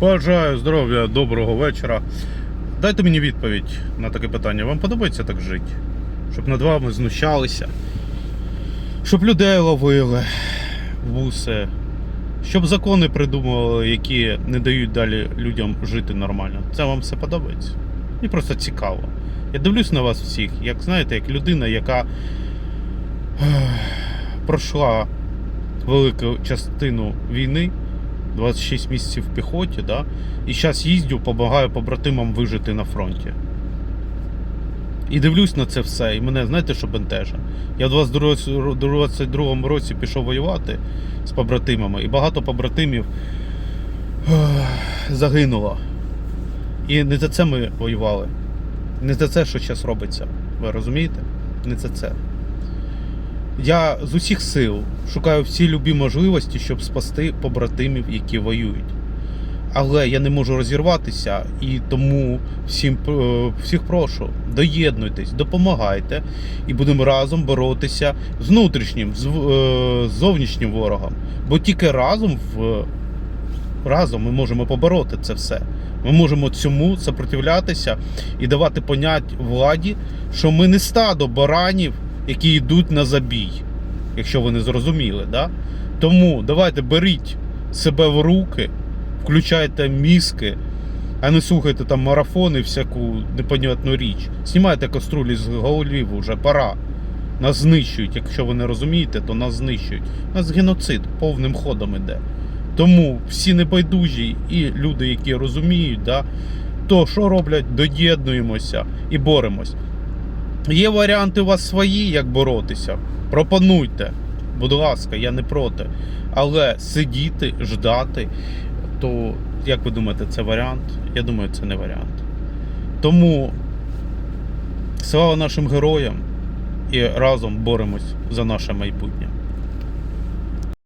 Бажаю здоров'я, доброго вечора. Дайте мені відповідь на таке питання. Вам подобається так жити? Щоб над вами знущалися, щоб людей ловили в щоб закони придумували, які не дають далі людям жити нормально. Це вам все подобається? Мені просто цікаво. Я дивлюсь на вас всіх, як знаєте, як людина, яка пройшла велику частину війни, 26 місяців в піхоті, да? і зараз їздю, допомагаю побратимам вижити на фронті. І дивлюсь на це все, і мене, знаєте, що бентежа? Я в 22 22 році пішов воювати з побратимами, і багато побратимів загинуло. І не за це ми воювали. Не за це, що зараз робиться. Ви розумієте? Не за це. Я з усіх сил шукаю всі любі можливості, щоб спасти побратимів, які воюють. Але я не можу розірватися, і тому всім е, всіх прошу, доєднуйтесь, допомагайте, і будемо разом боротися з внутрішнім, е, з зовнішнім ворогом. Бо тільки разом в разом ми можемо побороти це все. Ми можемо цьому сопротивлятися і давати понять владі, що ми не стадо баранів, які йдуть на забій, якщо ви не зрозуміли. Да? Тому давайте беріть себе в руки, включайте мізки, а не слухайте там марафони, всяку непонятну річ. Знімайте каструлі з голів уже, пора. Нас знищують. Якщо ви не розумієте, то нас знищують. У нас геноцид повним ходом іде. Тому всі небайдужі і люди, які розуміють, да, то що роблять, доєднуємося і боремось. Є варіанти у вас свої, як боротися. Пропонуйте. Будь ласка, я не проти. Але сидіти, ждати, то як ви думаєте, це варіант? Я думаю, це не варіант. Тому слава нашим героям і разом боремось за наше майбутнє.